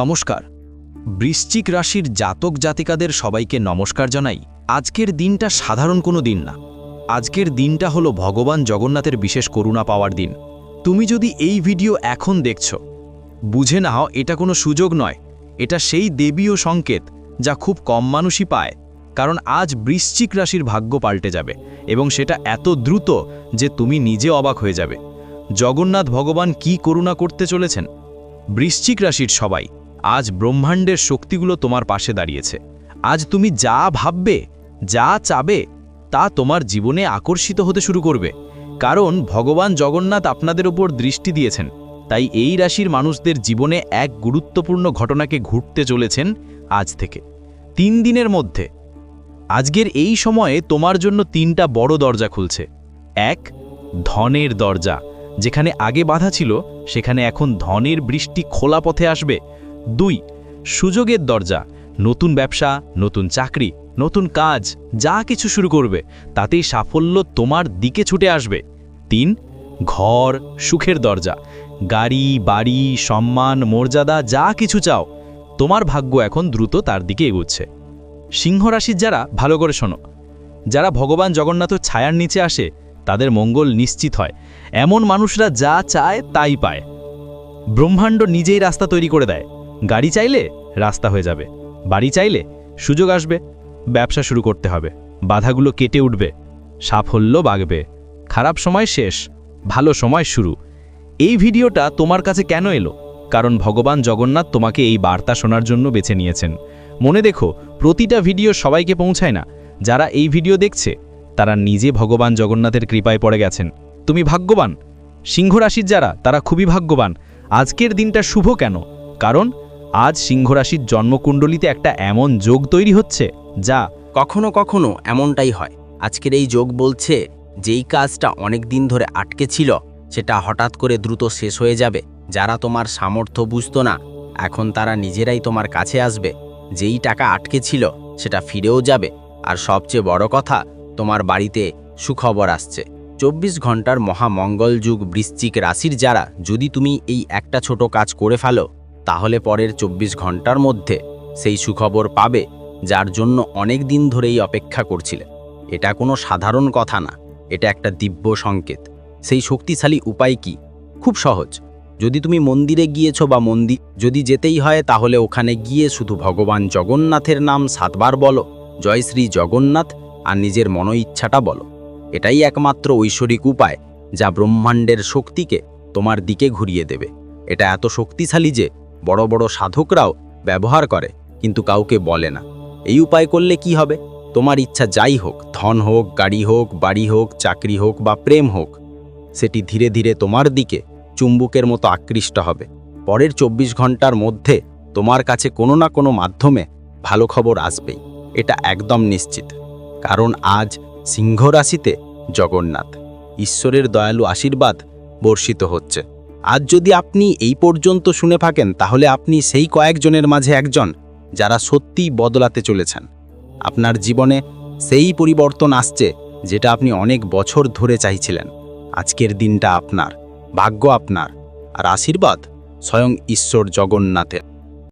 নমস্কার। বৃশ্চিক রাশির জাতক জাতিকাদের সবাইকে নমস্কার জানাই। আজকের দিনটা সাধারণ কোনো দিন না। আজকের দিনটা হলো ভগবান জগন্নাথের বিশেষ করুণা পাওয়ার দিন। তুমি যদি এই ভিডিও এখন দেখছ, বুঝে নাও এটা কোনো সুযোগ নয়। এটা সেই দেবীয় সংকেত যা খুব কম মানুষই পায়, কারণ আজ বৃশ্চিক রাশির ভাগ্য পাল্টে যাবে এবং সেটা এত দ্রুত যে তুমি নিজে অবাক হয়ে যাবে। জগন্নাথ ভগবান কি করুণা করতে চলেছেন? বৃশ্চিক রাশির সবাই আজ ব্রহ্মাণ্ডের শক্তিগুলো তোমার পাশে দাঁড়িয়েছে। আজ তুমি যা ভাববে, যা চাবে, তা তোমার জীবনে আকর্ষিত হতে শুরু করবে। কারণ ভগবান জগন্নাথ আপনাদের উপর দৃষ্টি দিয়েছেন। তাই এই রাশির মানুষদের জীবনে এক গুরুত্বপূর্ণ ঘটনাকে ঘুরতে চলেছেন আজ থেকে। তিন দিনের মধ্যে। আজকের এই সময়ে তোমার জন্য তিনটা বড় দরজা খুলছে। এক, ধনের দরজা। যেখানে আগে বাধা ছিল, সেখানে এখন ধনের বৃষ্টি খোলা পথে আসবে। দুই, সুযোগের দরজা, নতুন ব্যবসা, নতুন চাকরি, নতুন কাজ, যা কিছু শুরু করবে, তাতেই সাফল্য তোমার দিকে ছুটে আসবে। তিন, ঘর, সুখের দরজা, গাড়ি, বাড়ি, সম্মান, মর্যাদা, যা কিছু চাও, তোমার ভাগ্য এখন দ্রুত তার দিকে এগুচ্ছে। সিংহরাশির যারা, ভালো করে শোনো। যারা ভগবান জগন্নাথের ছায়ার নিচে আসে, তাদের মঙ্গল নিশ্চিত হয়। এমন মানুষরা যা চায়, তাই পায়। ব্রহ্মাণ্ড নিজেই রাস্তা তৈরি করে দেয়। গাড়ি চাইলে রাস্তা হয়ে যাবে, বাড়ি চাইলে সুযোগ আসবে, ব্যবসা শুরু করতে হবে, বাধাগুলো কেটে উঠবে, সাফল্য বাগবে, খারাপ সময় শেষ, ভালো সময় শুরু। এই ভিডিওটা তোমার কাছে কেন এলো? কারণ ভগবান জগন্নাথ তোমাকে এই বার্তা শোনার জন্য বেছে নিয়েছেন। মনে দেখো, প্রতিটা ভিডিও সবাইকে পৌঁছায় না। যারা এই ভিডিও দেখছে, তারা নিজে ভগবান জগন্নাথের কৃপায় পড়ে গেছেন। তুমি ভাগ্যবান। সিংহ রাশির যারা, তারা খুবই ভাগ্যবান। আজকের দিনটা শুভ কেন? কারণ আজ সিংহ রাশির জন্মকুণ্ডলিতে একটা এমন যোগ তৈরি হচ্ছে, যা কখনো কখনো এমনটাই হয়। আজকের এই যোগ বলছে, যেই কাজটা অনেক দিন ধরে আটকে ছিল, সেটা হঠাৎ করে দ্রুত শেষ হয়ে যাবে। যারা তোমার সামর্থ্য বুঝতো না, এখন তারা নিজেরাই তোমার কাছে আসবে। যেই টাকা আটকে ছিল, সেটা ফিরেও যাবে। আর সবচেয়ে বড় কথা, তোমার বাড়িতে সুখবর আসছে। চব্বিশ ঘণ্টার মহামঙ্গল যুগ বৃশ্চিক রাশির যারা, যদি তুমি এই একটা ছোট কাজ করে ফেলো তাহলে পরের চব্বিশ ঘণ্টার মধ্যে সেই সুখবর পাবে যার জন্য অনেক দিন ধরেই অপেক্ষা করছিলে। এটা কোনো সাধারণ কথা না, এটা একটা দিব্য সংকেত। সেই শক্তিশালী উপায় কি? খুব সহজ। যদি তুমি মন্দিরে গিয়েছো বা মন্দির যদি যেতেই হয় তাহলে ওখানে গিয়ে শুধু ভগবান জগন্নাথের নাম সাতবার বলো, জয় শ্রী জগন্নাথ, আর নিজের মনো ইচ্ছাটা বলো। এটাই একমাত্র ঐশ্বরিক উপায় যা ব্রহ্মাণ্ডের শক্তিকে তোমার দিকে ঘুরিয়ে দেবে। এটা এত শক্তিশালী যে বড় বড় সাধকরাও ব্যবহার করে, কিন্তু কাউকে বলে না। এই উপায় করলে কি হবে? তোমার ইচ্ছা যাই হোক, ধন হোক, গাড়ি হোক, বাড়ি হোক, চাকরি হোক বা প্রেম হোক, সেটি ধীরে ধীরে তোমার দিকে চুম্বুকের মতো আকৃষ্ট হবে। পরের চব্বিশ ঘণ্টার মধ্যে তোমার কাছে কোনো না কোনো মাধ্যমে ভালো খবর আসবেই, এটা একদম নিশ্চিত। কারণ আজ সিংহ রাশিতে জগন্নাথ, ঈশ্বরের দয়ালু আশীর্বাদ বর্ষিত হচ্ছে। আজ যদি আপনি এই পর্যন্ত শুনে থাকেন, তাহলে আপনি সেই কয়েকজনের মাঝে একজন যারা সত্যি বদলাতে চলেছেন। আপনার জীবনে সেই পরিবর্তন আসছে যেটা আপনি অনেক বছর ধরে চাইছিলেন। আজকের দিনটা আপনার, ভাগ্য আপনার, আর আশীর্বাদ স্বয়ং ঈশ্বর জগন্নাথের।